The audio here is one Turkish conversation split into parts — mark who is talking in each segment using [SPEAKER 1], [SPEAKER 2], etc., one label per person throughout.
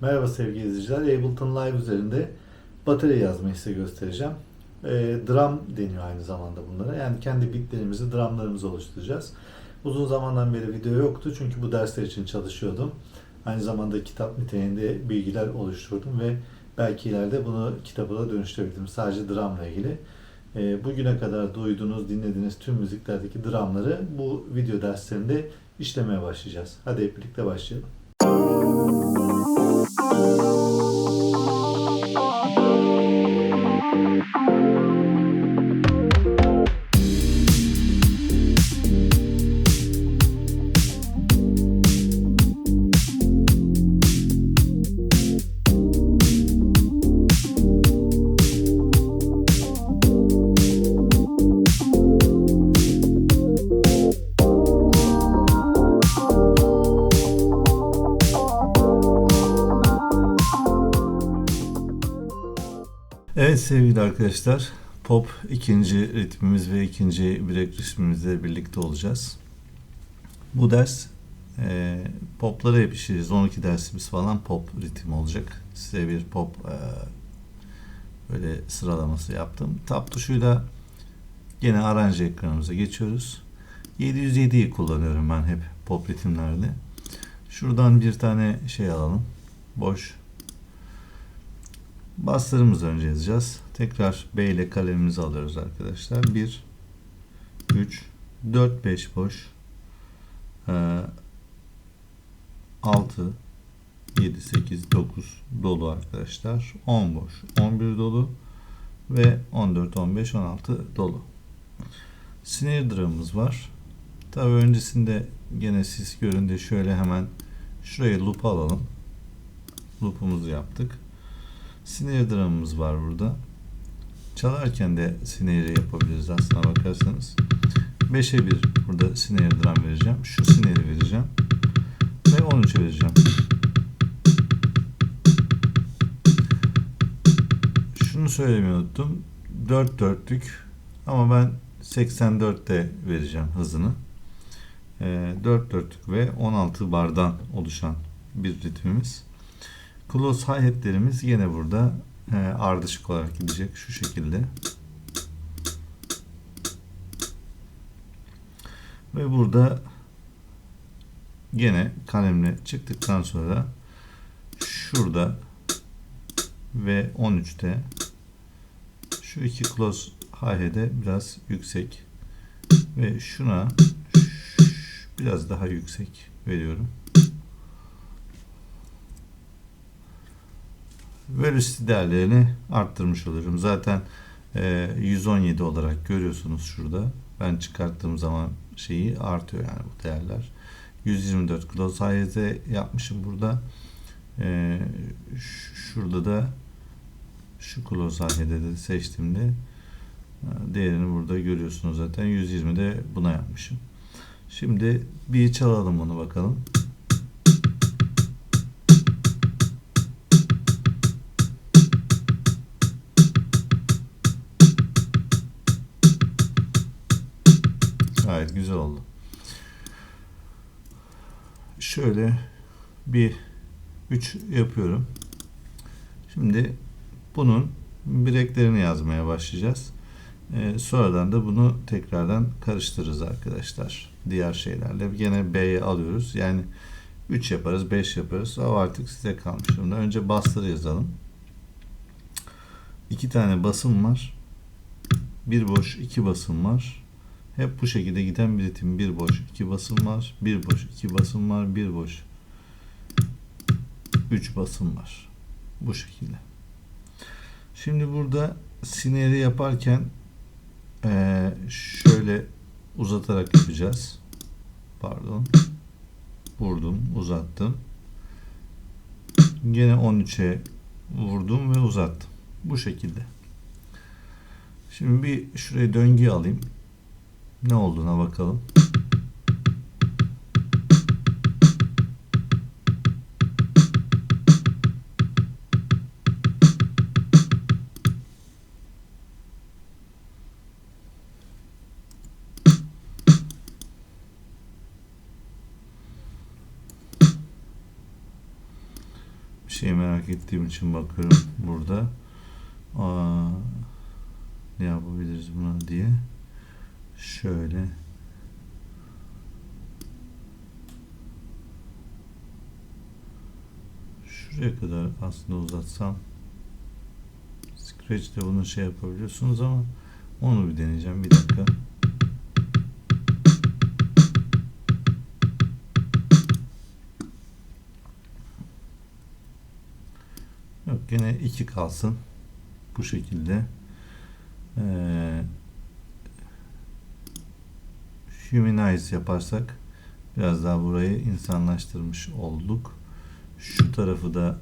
[SPEAKER 1] Merhaba sevgili izleyiciler. Ableton Live üzerinde batarya yazmayı size göstereceğim. E, drum deniyor aynı zamanda bunlara. Yani kendi bitlerimizi, drumlarımızı oluşturacağız. Uzun zamandan beri video yoktu çünkü bu dersler için çalışıyordum. Aynı zamanda kitap niteliğinde bilgiler oluşturdum ve belki ileride bunu kitaba da dönüştürebilirim. Sadece drumla ilgili. E, bugüne kadar duyduğunuz, dinlediğiniz tüm müziklerdeki drumları bu video derslerinde işlemeye başlayacağız. Hadi hep birlikte başlayalım. you Evet sevgili arkadaşlar, pop ikinci ritmimiz ve ikinci break ritmimizle birlikte olacağız. Bu ders e, poplara işleyeceğiz. 12 dersimiz falan pop ritim olacak. Size bir pop e, böyle sıralaması yaptım. Tab tuşuyla gene aranje ekranımıza geçiyoruz. 707'yi kullanıyorum ben hep pop ritimlerde. Şuradan bir tane şey alalım. Boş Baslarımızı önce yazacağız. Tekrar B ile kalemimizi alıyoruz arkadaşlar. 1, 3, 4, 5 boş. 6, 7, 8, 9 dolu arkadaşlar. 10 boş. 11 dolu. Ve 14, 15, 16 dolu. Snare drum'ımız var. Tabi öncesinde gene siz görünce şöyle hemen şuraya loop alalım. Loop'umuzu yaptık. Snare drum'ımız var burada. Çalarken de snare yapabiliriz aslına bakarsanız. 5'e 1 burada snare drum vereceğim. Şu snare vereceğim. Ve 13'e vereceğim. Şunu söylemeyi unuttum. 4 dörtlük ama ben 84'te vereceğim hızını. 4 dörtlük ve 16 bardan oluşan bir ritmimiz. Close hi-hat'lerimiz yine burada e, ardışık olarak gidecek şu şekilde. Ve burada gene kalemle çıktıktan sonra şurada ve 13'te şu iki close hi-hat'e biraz yüksek ve şuna biraz daha yüksek veriyorum. Velocity değerlerini arttırmış oluyorum. Zaten e, 117 olarak görüyorsunuz şurada. Ben çıkarttığım zaman şeyi artıyor yani bu değerler. 124 close high'e yapmışım burada. E, şurada da şu close high'de de seçtiğimde e, değerini burada görüyorsunuz zaten. 120'de buna yapmışım. Şimdi bir çalalım bunu bakalım. Gayet güzel oldu. Şöyle bir 3 yapıyorum. Şimdi bunun bileklerini yazmaya başlayacağız. Ee, sonradan da bunu tekrardan karıştırırız arkadaşlar. Diğer şeylerle. Yine B'ye alıyoruz. Yani 3 yaparız, 5 yaparız. O artık size kalmış. Şimdi önce basları yazalım. 2 tane basım var. Bir boş, iki basım var. Hep bu şekilde giden bir ritim. Bir boş, iki basım var. Bir boş, iki basım var. Bir boş, üç basım var. Bu şekilde. Şimdi burada sineri yaparken ee, şöyle uzatarak yapacağız. Pardon. Vurdum, uzattım. Gene 13'e vurdum ve uzattım. Bu şekilde. Şimdi bir şuraya döngü alayım ne olduğuna bakalım. Bir şey merak ettiğim için bakıyorum burada. Aa, ne yapabiliriz buna diye. Şöyle. Şuraya kadar aslında uzatsam Scratch'te bunu şey yapabiliyorsunuz ama onu bir deneyeceğim. Bir dakika. Yok yine iki kalsın. Bu şekilde. Ee, humanize yaparsak biraz daha burayı insanlaştırmış olduk. Şu tarafı da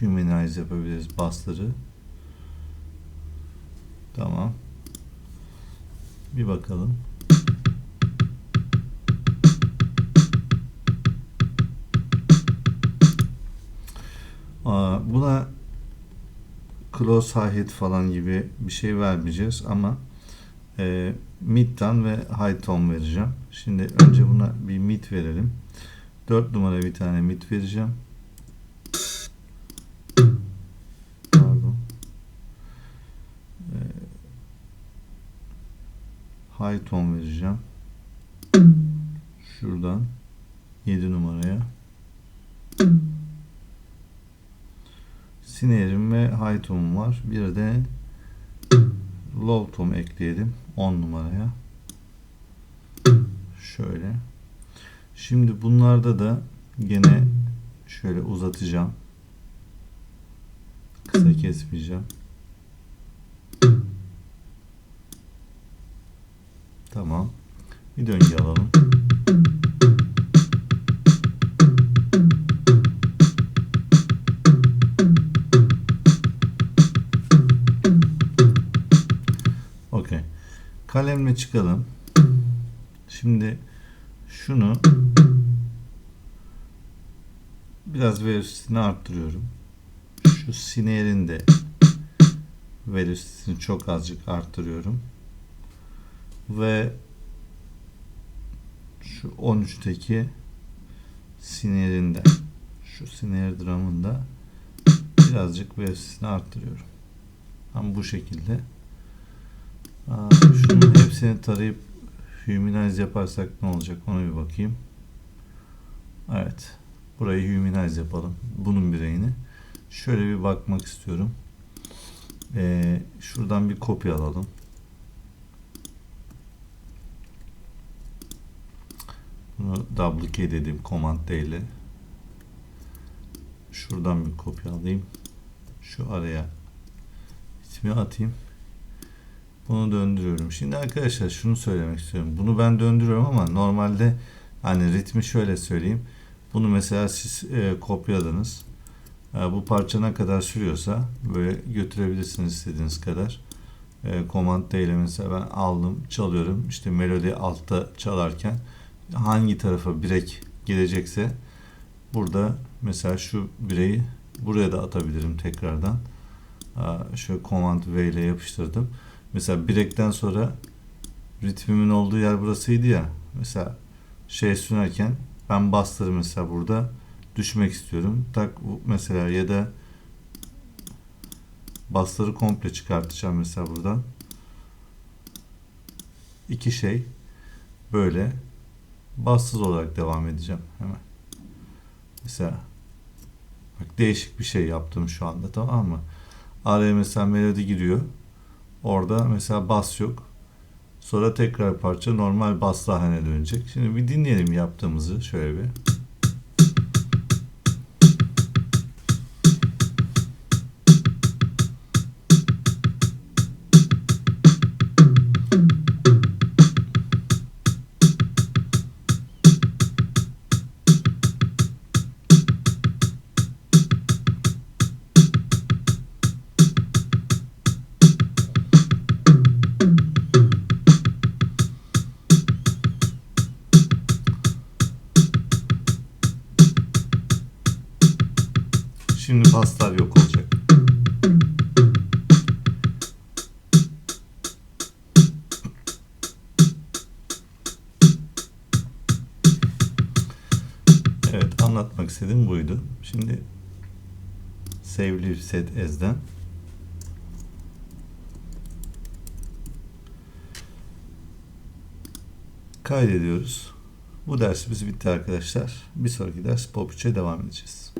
[SPEAKER 1] humanize yapabiliriz basları. Tamam. Bir bakalım. Aa, buna close height falan gibi bir şey vermeyeceğiz ama e, mid'den ve high tone vereceğim. Şimdi önce buna bir mid verelim. 4 numara bir tane mid vereceğim. Pardon. E, high tone vereceğim. Şuradan 7 numaraya. Snare'im ve high tone'um var. Bir de low tone ekleyelim 10 numaraya. Şöyle. Şimdi bunlarda da gene şöyle uzatacağım. Kısa kesmeyeceğim. Tamam. Bir döngü alalım. Kalemle çıkalım. Şimdi şunu biraz velocity'ni arttırıyorum. Şu sinerin de velocity'ni çok azıcık arttırıyorum. Ve şu 13'teki sinerin de şu sinir drum'ın da birazcık velocity'ni arttırıyorum. Ama bu şekilde Aa, şunun hepsini tarayıp humanize yaparsak ne olacak ona bir bakayım. Evet. Burayı humanize yapalım. Bunun bireyini. Şöyle bir bakmak istiyorum. Ee, şuradan bir kopya alalım. Bunu duplicate edeyim Command D ile. Şuradan bir kopya alayım. Şu araya ismi atayım. Bunu döndürüyorum. Şimdi arkadaşlar şunu söylemek istiyorum. Bunu ben döndürüyorum ama normalde hani ritmi şöyle söyleyeyim. Bunu mesela siz e, kopyaladınız. E, bu parça ne kadar sürüyorsa böyle götürebilirsiniz istediğiniz kadar. E, Command D ile mesela ben aldım çalıyorum. İşte melodi altta çalarken hangi tarafa birek gelecekse burada mesela şu bireyi buraya da atabilirim tekrardan. E, şöyle Command V ile yapıştırdım. Mesela birekten sonra ritmimin olduğu yer burasıydı ya. Mesela şey sunarken ben bastırı mesela burada düşmek istiyorum. Tak mesela ya da basları komple çıkartacağım mesela buradan. İki şey böyle bassız olarak devam edeceğim hemen. Mesela bak değişik bir şey yaptım şu anda tamam mı? Araya mesela melodi giriyor. Orada mesela bas yok. Sonra tekrar parça normal basla haline dönecek. Şimdi bir dinleyelim yaptığımızı şöyle bir. Baslar yok olacak. Evet anlatmak istediğim buydu. Şimdi Save Set As'den. Kaydediyoruz. Bu dersimiz bitti arkadaşlar. Bir sonraki ders Pop 3'e devam edeceğiz.